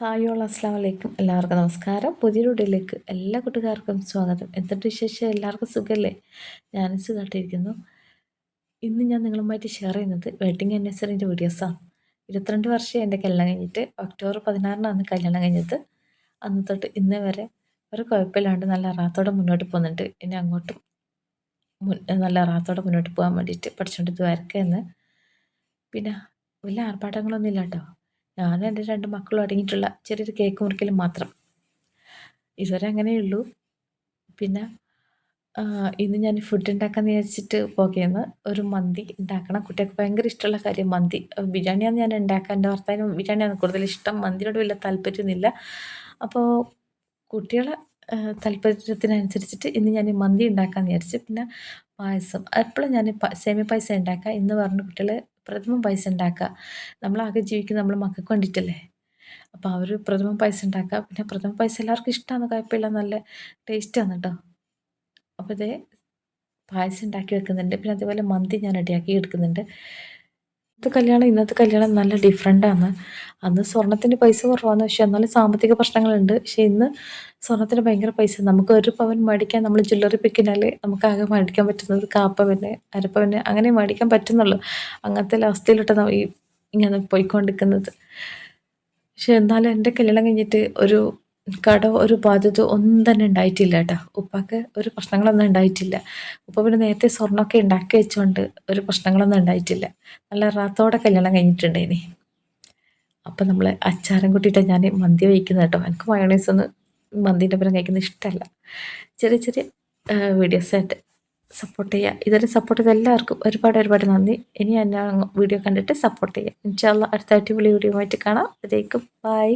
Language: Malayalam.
ഹായ് ഓൾ അസ്സാം വലൈക്കും എല്ലാവർക്കും നമസ്കാരം. പുതിയൊരു വീഡിയോയിലേക്ക് എല്ലാ കൂട്ടുകാർക്കും സ്വാഗതം. എന്തൊട്ട് വിശേഷം? എല്ലാവർക്കും സുഖമല്ലേ ഞാൻ സുഖമായിട്ടിരിക്കുന്നു ഇന്ന് ഞാൻ നിങ്ങളുമായിട്ട് ഷെയർ ചെയ്യുന്നത് വെഡിങ് ആനിവേഴ്സറിന്റെ വീഡിയോസാണ് ഇരുപത്തിരണ്ട് വർഷം എന്റെ കല്യാണം കഴിഞ്ഞിട്ട് ഒക്ടോബർ പതിനാറിനാണ് കല്യാണം കഴിഞ്ഞത്. അന്ന് തൊട്ട് ഇന്ന് വരെ ഒരു കുഴപ്പമില്ലാണ്ട് നല്ല റാത്തോടെ മുന്നോട്ട് പോകുന്നുണ്ട്. ഇനി അങ്ങോട്ടും നല്ല റാത്തോടെ മുന്നോട്ട് പോകാൻ വേണ്ടിയിട്ട് പഠിച്ചുകൊണ്ട് ഇത് വരക്കെന്ന് പിന്നെ വലിയ ആർഭാടങ്ങളൊന്നും ഇല്ല കേട്ടോ ഞാനും എന്റെ രണ്ട് മക്കളും അടങ്ങിയിട്ടുള്ള ചെറിയൊരു കേക്ക് മുറിക്കലും മാത്രം. ഇതുവരെ അങ്ങനെയുള്ളൂ പിന്നെ ഇന്ന് ഞാൻ ഫുഡ് ഉണ്ടാക്കാമെന്ന് വിചാരിച്ചിട്ട് പോകുന്നത് ഒരു മന്തി ഉണ്ടാക്കണം. കുട്ടികൾക്ക് ഭയങ്കര ഇഷ്ടമുള്ള കാര്യം മന്തി. ബിരിയാണിയാണ് ഞാൻ ഉണ്ടാക്കാൻ. എന്റെ ഭർത്താവിന് ബിരിയാണിയാണ് കൂടുതൽ ഇഷ്ടം. മന്തിയോട് വലിയ താല്പര്യമൊന്നുമില്ല. അപ്പോൾ കുട്ടികളെ താല്പര്യത്തിനനുസരിച്ചിട്ട് ഇന്ന് ഞാൻ മന്തി ഉണ്ടാക്കാമെന്ന് വിചാരിച്ചു പിന്നെ പായസം. എപ്പോഴും ഞാൻ സേമിയ പായസം ഉണ്ടാക്കുക. ഇന്ന് പറഞ്ഞ് കുട്ടികൾ പ്രഥമ പൈസ ഉണ്ടാക്കുക. നമ്മളാകെ ജീവിക്കുന്നത് നമ്മൾ മക്കൾക്ക് വേണ്ടിയിട്ടല്ലേ? അപ്പോൾ അവർ പ്രഥമം പൈസ ഉണ്ടാക്കുക. പിന്നെ പ്രഥമ പൈസ എല്ലാവർക്കും ഇഷ്ടമാണ് കുഴപ്പമില്ല. നല്ല ടേസ്റ്റാണ് കേട്ടോ അപ്പോൾ ഇതേ പായസം ഉണ്ടാക്കി വെക്കുന്നുണ്ട്. പിന്നെ അതേപോലെ മന്തി ഞാൻ റെഡിയാക്കി എടുക്കുന്നുണ്ട്. ഇന്നത്തെ കല്യാണം ഇന്നത്തെ കല്യാണം നല്ല ഡിഫറെന്റാണ് അന്ന് സ്വർണത്തിന്റെ പൈസ കുറവാണ് പക്ഷെ എന്നാലും സാമ്പത്തിക പ്രശ്നങ്ങളുണ്ട്. പക്ഷേ ഇന്ന് സ്വർണത്തിന് ഭയങ്കര പൈസ. നമുക്ക് ഒരു പവൻ മേടിക്കാൻ നമ്മൾ ജ്വല്ലറി പിക്കിനാൽ നമുക്ക് ആകെ മേടിക്കാൻ പറ്റുന്നത് കാപ്പവന് അരപ്പവന് അങ്ങനെ മേടിക്കാൻ പറ്റുന്നുള്ളൂ. അങ്ങനത്തെ അവസ്ഥയിലോട്ട് ഈ ഇങ്ങനെ പോയിക്കൊണ്ടിരിക്കുന്നത്. പക്ഷെ എന്നാലും എന്റെ കല്യാണം കഴിഞ്ഞിട്ട് ഒരു കട ഒരു ബാധ്യത ഒന്നും തന്നെ ഉണ്ടായിട്ടില്ല കേട്ടോ. ഉപ്പാക്ക് ഒരു പ്രശ്നങ്ങളൊന്നും ഉണ്ടായിട്ടില്ല. ഉപ്പ പിന്നെ നേരത്തെ സ്വർണമൊക്കെ ഉണ്ടാക്കി വെച്ചുകൊണ്ട് ഒരു പ്രശ്നങ്ങളൊന്നും ഉണ്ടായിട്ടില്ല. നല്ല റാത്തോടെ കല്യാണം കഴിഞ്ഞിട്ടുണ്ട് ഇനി. അപ്പം നമ്മൾ അച്ചാരം കൂട്ടിയിട്ട് ഞാൻ മന്തി വയ്ക്കുന്നത് കേട്ടോ. എനിക്ക് മയോണൈസ് ഒന്ന് മന്തിന്റെ ഒപ്പം കഴിക്കുന്നത് ഇഷ്ടമല്ല ചെറിയ ചെറിയ വീഡിയോസായിട്ട് സപ്പോർട്ട് ചെയ്യുക ഇതുവരെ സപ്പോർട്ട് ചെയ്ത എല്ലാവർക്കും ഒരുപാട് ഒരുപാട് നന്ദി. ഇനി എന്നെ വീഡിയോ കണ്ടിട്ട് സപ്പോർട്ട് ചെയ്യുക ഇൻഷാല്ല അടുത്ത അടിപൊളി വീഡിയോ ആയിട്ട് കാണാം. അതേക്കും ബൈ